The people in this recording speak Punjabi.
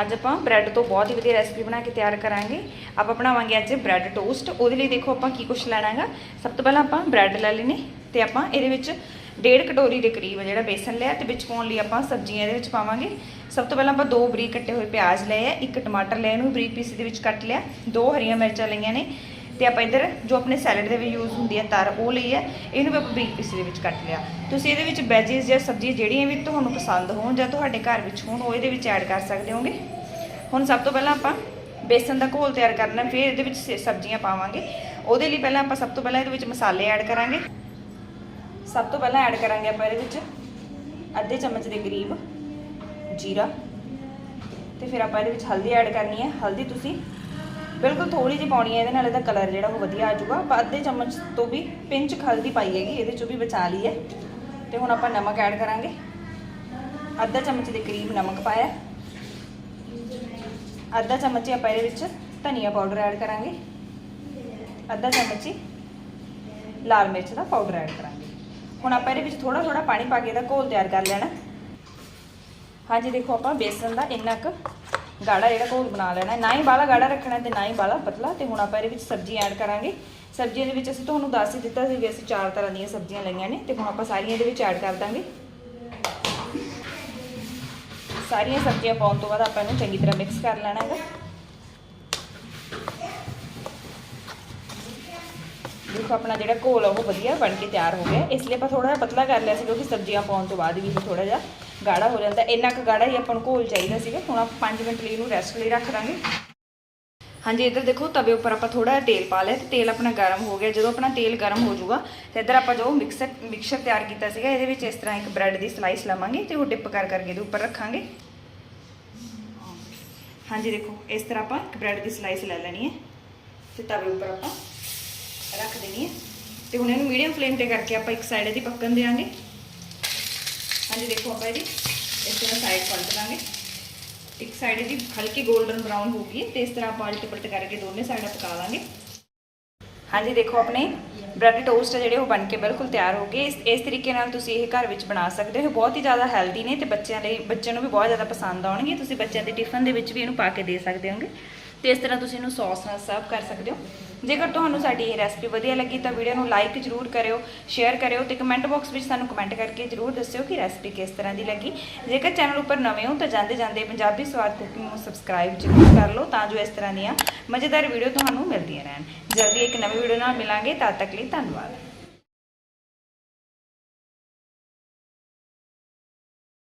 ਅੱਜ ਆਪਾਂ ਬ੍ਰੈਡ ਤੋਂ ਬਹੁਤ ਹੀ ਵਧੀਆ ਰੈਸਪੀ ਬਣਾ ਕੇ ਤਿਆਰ ਕਰਾਂਗੇ। ਆਪਾਂ ਬਣਾਵਾਂਗੇ ਅੱਜ ਬ੍ਰੈਡ ਟੋਸਟ ਉਹਦੇ ਲਈ ਦੇਖੋ ਆਪਾਂ ਕੀ ਕੁਝ ਲੈਣਾ ਹੈਗਾ। ਸਭ ਤੋਂ ਪਹਿਲਾਂ ਆਪਾਂ ਬ੍ਰੈਡ ਲੈ ਲੈਣੇ ਤੇ ਆਪਾਂ ਇਹਦੇ ਵਿੱਚ ਡੇਢ ਕਟੋਰੀ ਦੇ ਕਰੀਬ ਜਿਹੜਾ ਬੇਸਨ ਲਿਆ ਤੇ ਵਿੱਚ ਪਾਉਣ ਲਈ ਆਪਾਂ ਸਬਜ਼ੀਆਂ ਇਹਦੇ ਵਿੱਚ ਪਾਵਾਂਗੇ। ਸਭ ਤੋਂ ਪਹਿਲਾਂ ਆਪਾਂ ਦੋ ਬਰੀਕ ਕੱਟੇ ਹੋਏ ਪਿਆਜ਼ ਲਏ ਆ, ਇੱਕ ਟਮਾਟਰ ਲਿਆ ਇਹਨੂੰ ਬਰੀਕ ਪੀਸ ਦੇ ਵਿੱਚ ਕੱਟ ਲਿਆ। ਦੋ ਹਰੀਆਂ ਮਿਰਚਾਂ ਲਈਆਂ ਨੇ। ਤੇ ਆਪਾਂ ਇੱਧਰ ਜੋ ਆਪਣੇ ਸੈਲਡ ਦੇ ਵਿੱਚ ਯੂਜ਼ ਹੁੰਦੀ ਹੈ ਤਰ, ਉਹ ਲਈ ਹੈ ਇਹਨੂੰ ਵੀ ਆਪਾਂ ਬਰੀਕ ਪੀਸ ਦੇ ਵਿੱਚ ਕੱਟ ਲਿਆ। ਤੁਸੀਂ ਇਹਦੇ ਵਿੱਚ ਵੈਜੀਜ਼ ਜਾਂ ਸਬਜ਼ੀਆਂ ਜਿਹੜੀਆਂ ਵੀ ਤੁਹਾਨੂੰ ਪਸੰਦ ਹੋਣ ਜਾਂ ਤੁਹਾਡੇ ਘਰ ਵਿੱਚ ਹੋਣ, ਉਹ ਇਹਦੇ ਵਿੱਚ ਐਡ ਕਰ ਸਕਦੇ ਹੋਗੇ। ਹੁਣ ਸਭ ਤੋਂ ਪਹਿਲਾਂ ਆਪਾਂ ਬੇਸਨ ਦਾ ਘੋਲ ਤਿਆਰ ਕਰਨਾ, ਫਿਰ ਇਹਦੇ ਵਿੱਚ ਸ- ਸਬਜ਼ੀਆਂ ਪਾਵਾਂਗੇ। ਉਹਦੇ ਲਈ ਪਹਿਲਾਂ ਆਪਾਂ ਸਭ ਤੋਂ ਪਹਿਲਾਂ ਇਹਦੇ ਵਿੱਚ ਮਸਾਲੇ ਐਡ ਕਰਾਂਗੇ। ਸਭ ਤੋਂ ਪਹਿਲਾਂ ਐਡ ਕਰਾਂਗੇ ਆਪਾਂ ਇਹਦੇ ਵਿੱਚ ਅੱਧੇ ਚਮਚ ਦੇ ਕਰੀਬ ਜੀਰਾ। ਤੇ ਫਿਰ ਆਪਾਂ ਇਹਦੇ ਵਿੱਚ ਹਲਦੀ ਐਡ ਕਰਨੀ ਹੈ ਹਲਦੀ ਤੁਸੀਂ ਬਿਲਕੁਲ ਥੋੜੀ ਜਿਹੀ ਪਾਉਣੀ ਹੈ ਇਹਦੇ ਨਾਲ ਇਹਦਾ ਕਲਰ ਜਿਹੜਾ ਉਹ ਵਧੀਆ ਆ ਜਾਊਗਾ। ਆਪਾਂ ਅੱਧੇ ਚਮਚ ਤੋਂ ਵੀ ਪਿੰਚ ਹਲਦੀ ਪਾਈ ਹੈਗੀ, ਇਹਦੇ ਚੋਂ ਵੀ ਬਚਾ ਲਈ ਹੈ ਤੇ ਹੁਣ ਆਪਾਂ ਨਮਕ ਐਡ ਕਰਾਂਗੇ। ਅੱਧਾ ਚਮਚ ਦੇ ਕਰੀਬ ਨਮਕ ਪਾਇਆ। ਅੱਧਾ ਚਮਚ ਆਪਾਂ ਇਹਦੇ ਵਿੱਚ ਧਨੀਆ ਪਾਊਡਰ ਐਡ ਕਰਾਂਗੇ। ਅੱਧਾ ਚਮਚ ਲਾਲ ਮਿਰਚ ਦਾ ਪਾਊਡਰ ਐਡ ਕਰਾਂਗੇ। ਹੁਣ ਆਪਾਂ ਇਹਦੇ ਵਿੱਚ ਥੋੜਾ ਥੋੜਾ ਪਾਣੀ ਪਾ ਕੇ ਇਹਦਾ ਘੋਲ ਤਿਆਰ ਕਰ ਲੈਣਾ। ਹਾਂਜੀ, ਦੇਖੋ ਆਪਾਂ ਬੇਸਨ ਦਾ ਇੰਨਾ ਕੁ ਗਾੜਾ ਜਿਹੜਾ ਘੋਲ ਬਣਾ ਲੈਣਾ। ਨਾ ਹੀ ਬਾਲਾ ਗਾੜਾ ਰੱਖਣਾ ਤੇ ਨਾ ਹੀ ਬਾਲਾ ਪਤਲਾ। ਤੇ ਹੁਣ ਆਪਾਂ ਇਹਦੇ ਵਿੱਚ ਸਬਜ਼ੀ ਐਡ ਕਰਾਂਗੇ। ਸਬਜ਼ੀਆਂ ਦੇ ਵਿੱਚ ਅਸੀਂ ਤੁਹਾਨੂੰ ਦੱਸ ਹੀ ਦਿੱਤਾ ਸੀ ਵੀ ਅਸੀਂ ਚਾਰ ਤਰ੍ਹਾਂ ਦੀਆਂ ਸਬਜ਼ੀਆਂ ਲਈਆਂ ਨੇ। ਤੇ ਹੁਣ ਆਪਾਂ ਸਾਰੀਆਂ ਇਹਦੇ ਵਿੱਚ ਐਡ ਕਰ ਦਾਂਗੇ। ਸਾਰੀਆਂ ਸਬਜ਼ੀਆਂ ਪਾਉਣ ਤੋਂ ਬਾਅਦ ਆਪਾਂ ਇਹਨੂੰ ਚੰਗੀ ਤਰ੍ਹਾਂ ਮਿਕਸ ਕਰ ਲੈਣਾ ਹੈਗਾ ਦੇਖੋ, ਆਪਣਾ ਜਿਹੜਾ ਘੋਲ ਆ, ਉਹ ਵਧੀਆ ਬਣ ਕੇ ਤਿਆਰ ਹੋ ਗਿਆ। ਇਸ ਲਈ ਆਪਾਂ ਥੋੜਾ ਜਿਹਾ ਪਤਲਾ ਕਰ ਲਿਆ ਸੀ, ਕਿਉਂਕਿ ਸਬਜ਼ੀਆਂ ਪਾਉਣ ਤੋਂ ਬਾਅਦ ਵੀ ਇਹ ਥੋੜਾ ਜਿਹਾ ਗਾੜਾ ਹੋ ਜਾਂਦਾ। ਇੰਨਾ ਕੁ ਗਾੜਾ ਹੀ ਆਪਾਂ ਨੂੰ ਘੋਲ ਚਾਹੀਦਾ ਸੀਗਾ। ਹੁਣ ਆਪਾਂ 5 ਮਿੰਟ ਲਈ ਇਹਨੂੰ ਰੈਸਟ ਲਈ ਰੱਖ ਦਾਂਗੇ। ਹਾਂਜੀ, ਇੱਧਰ ਦੇਖੋ, ਤਵੇ ਉੱਪਰ ਆਪਾਂ ਥੋੜਾ ਜਿਹਾ ਤੇਲ ਪਾ ਲਿਆ ਤੇ ਤੇਲ ਆਪਣਾ ਗਰਮ ਹੋ ਗਿਆ। ਜਦੋਂ ਆਪਣਾ ਤੇਲ ਗਰਮ ਹੋ ਜਾਊਗਾ, ਤੇ ਇੱਧਰ ਆਪਾਂ ਜੋ ਮਿਕਸਰ ਮਿਕਸਚਰ ਤਿਆਰ ਕੀਤਾ ਸੀਗਾ, ਇਹਦੇ ਵਿੱਚ ਇਸ ਤਰ੍ਹਾਂ ਇੱਕ ਬ੍ਰੈਡ ਦੀ ਸਲਾਈਸ ਲਵਾਂਗੇ ਤੇ ਉਹ ਡਿਪ ਕਰ ਕਰਕੇ ਇਹਦੇ ਉੱਪਰ ਰੱਖਾਂਗੇ। ਹਾਂਜੀ, ਦੇਖੋ, ਇਸ ਤਰ੍ਹਾਂ ਆਪਾਂ ਇੱਕ ਬ੍ਰੈਡ ਦੀ ਸਲਾਈਸ ਲੈ ਲੈਣੀ ਹੈ। ਤੇ ਤਵੇ ਉੱਪਰ ਆਪਾਂ ਰੱਖ ਦੇਣੀ ਹੈ ਤੇ ਹੁਣ ਇਹਨੂੰ ਮੀਡੀਅਮ ਫਲੇਮ ਤੇ ਕਰਕੇ ਆਪਾਂ ਇੱਕ ਸਾਈਡ ਇਹਦੀ ਪੱਕਣ ਦੇਵਾਂਗੇ ਹਾਂਜੀ, ਦੇਖੋ ਆਪਾਂ ਇਹਦੀ ਇਸ ਤਰ੍ਹਾਂ ਸਾਈਡ ਪਲਟ ਦਾਂਗੇ ਇੱਕ ਸਾਈਡ ਇਹਦੀ ਹਲਕੀ 골ਡਨ ਬਰਾਊਨ ਹੋ ਗਈ ਤੇ ਇਸ ਤਰ੍ਹਾਂ ਆਪਾਂ ਉਲਟ ਪਲਟ ਕਰਕੇ ਦੋਨੇ ਸਾਈਡਾਂ ਪਕਾ ਲਾਂਗੇ। ਹਾਂਜੀ, ਦੇਖੋ ਆਪਣੇ ਬ੍ਰੈਡ ਟੋਸਟ ਜਿਹੜੇ, ਉਹ ਬਣ ਕੇ ਬਿਲਕੁਲ ਤਿਆਰ ਹੋ ਗਏ। ਇਸ ਇਸ ਤਰੀਕੇ ਨਾਲ ਤੁਸੀਂ ਇਹ ਘਰ ਵਿੱਚ ਬਣਾ ਸਕਦੇ ਹੋ। ਬਹੁਤ ਹੀ ਜ਼ਿਆਦਾ ਹੈਲਦੀ ਨੇ ਤੇ ਬੱਚਿਆਂ ਲਈ, ਬੱਚਿਆਂ ਨੂੰ ਵੀ ਬਹੁਤ ਜ਼ਿਆਦਾ ਪਸੰਦ ਆਉਣਗੇ। ਤੁਸੀਂ ਬੱਚਿਆਂ ਦੇ ਟਿਫਨ ਦੇ ਵਿੱਚ ਵੀ ਇਹਨੂੰ ਪਾ ਕੇ ਦੇ ਸਕਦੇ ਹੋਗੇ। ਤੇ ਇਸ ਤਰ੍ਹਾਂ ਤੁਸੀਂ ਇਹਨੂੰ ਸੌਸ ਨਾਲ ਸਰਵ ਕਰ ਸਕਦੇ ਹੋ। ਜੇਕਰ ਤੁਹਾਨੂੰ ਸਾਡੀ ਇਹ ਰੈਸਪੀ ਵਧੀਆ ਲੱਗੀ ਤਾਂ ਵੀਡੀਓ ਨੂੰ ਲਾਈਕ ਜ਼ਰੂਰ ਕਰਿਓ ਸ਼ੇਅਰ ਕਰਿਓ ਤੇ ਕਮੈਂਟ ਬਾਕਸ ਵਿੱਚ ਸਾਨੂੰ ਕਮੈਂਟ ਕਰਕੇ ਜ਼ਰੂਰ ਦੱਸਿਓ ਕਿ ਰੈਸਪੀ ਕਿਸ ਤਰ੍ਹਾਂ ਦੀ ਲੱਗੀ। ਜੇਕਰ ਚੈਨਲ ਉੱਪਰ ਨਵੇਂ ਹੋ ਤਾਂ ਜਾਂਦੇ ਜਾਂਦੇ ਪੰਜਾਬੀ ਸਵਾਦ ਕੁਕਿੰਗ ਨੂੰ ਸਬਸਕ੍ਰਾਈਬ ਜ਼ਰੂਰ ਕਰ ਲਓ ਤਾਂ ਜੋ ਇਸ ਤਰ੍ਹਾਂ ਦੀਆਂ ਮਜ਼ੇਦਾਰ ਵੀਡੀਓ ਤੁਹਾਨੂੰ ਮਿਲਦੀਆਂ ਰਹਿਣ। ਜਲਦੀ ਇੱਕ ਨਵੀਂ ਵੀਡੀਓ ਨਾਲ ਮਿਲਾਂਗੇ। ਤਦ ਤੱਕ ਲਈ ਧੰਨਵਾਦ।